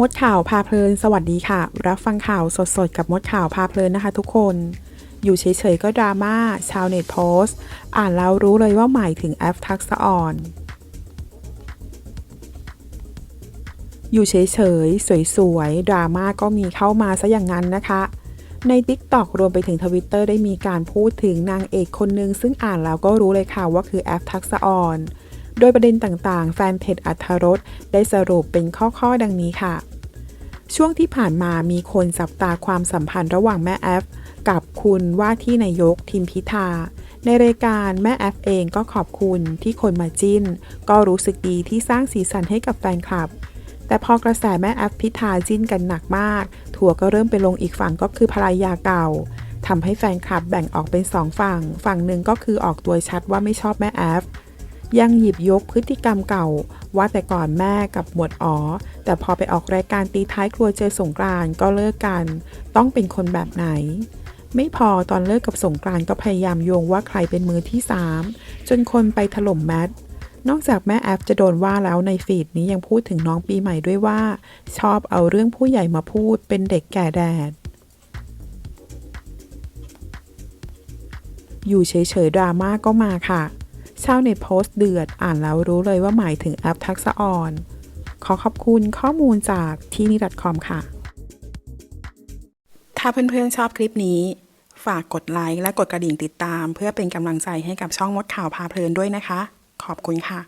มดข่าวพาเพลิน สวัสดีค่ะ รับฟังข่าวสดๆ กับมดข่าวพาเพลินนะคะ ทุกคน อยู่เฉยๆก็ดราม่า ชาวเน็ตโพสต์ อ่านแล้วรู้เลยว่าหมายถึงแอฟทักษะอ่อน อยู่เฉยๆ สวยๆ ดราม่าก็มีเข้ามาซะอย่างนั้นนะคะ ใน TikTok รวมไปถึงทวิตเตอร์ได้มีการพูดถึงนางเอกคนหนึ่งซึ่งอ่านแล้วก็รู้เลยค่ะว่าคือแอฟทักษะอ่อน โดยประเด็นต่างๆ แฟนเพจอัธรสได้สรุปเป็นข้อๆ ดังนี้ค่ะ ช่วงที่ผ่านมามีคนจับตาความสัมพันธ์ระหว่างแม่แอฟกับคุณว่าที่นายกทิมพิธา ในรายการแม่แอฟเองก็ขอบคุณที่คนมาจิ้น ก็รู้สึกดีที่สร้างสีสันให้กับแฟนคลับ แต่พอกระแสแม่แอฟพิธาจิ้นกันหนักมาก ถั่วก็เริ่มไปลงอีกฝั่งก็คือภรรยาเก่าทำให้แฟนคลับแบ่งออกเป็นสองฝั่ง ฝั่งหนึ่งก็คือออกตัวชัดว่าไม่ชอบแม่แอฟ ยังหยิบยกพฤติกรรมเก่า ว่าแต่ก่อนแม่กับหมวดอ๋อ แต่พอไปออกรายการตีท้ายครัวเจอสงกรานต์ก็เลิกกัน ต้องเป็นคนแบบไหน ไม่พอตอนเลิกกับสงกรานต์ก็พยายามโยงว่าใครเป็นมือที่3จนคนไปถล่มแมทนอกจากแม่แอฟจะโดนว่าแล้วในฟีดนี้ยังพูดถึงน้องปีใหม่ด้วยว่า ชอบเอาเรื่องผู้ใหญ่มาพูดเป็นเด็กแก่แดด อยู่เฉยๆดราม่าก็มาค่ะ ชาวเน็ตโพสต์เดือดอ่านแล้วรู้เลยว่าหมายถึงแอปทักษะออน ขอขอบคุณข้อมูลจากที่นี่ .com ค่ะ ถ้าเพื่อนๆชอบคลิปนี้ ฝากกดไลค์และกดกระดิ่งติดตาม เพื่อเป็นกำลังใจให้กับช่องมดข่าวพาเพลินด้วยนะคะ ขอบคุณค่ะ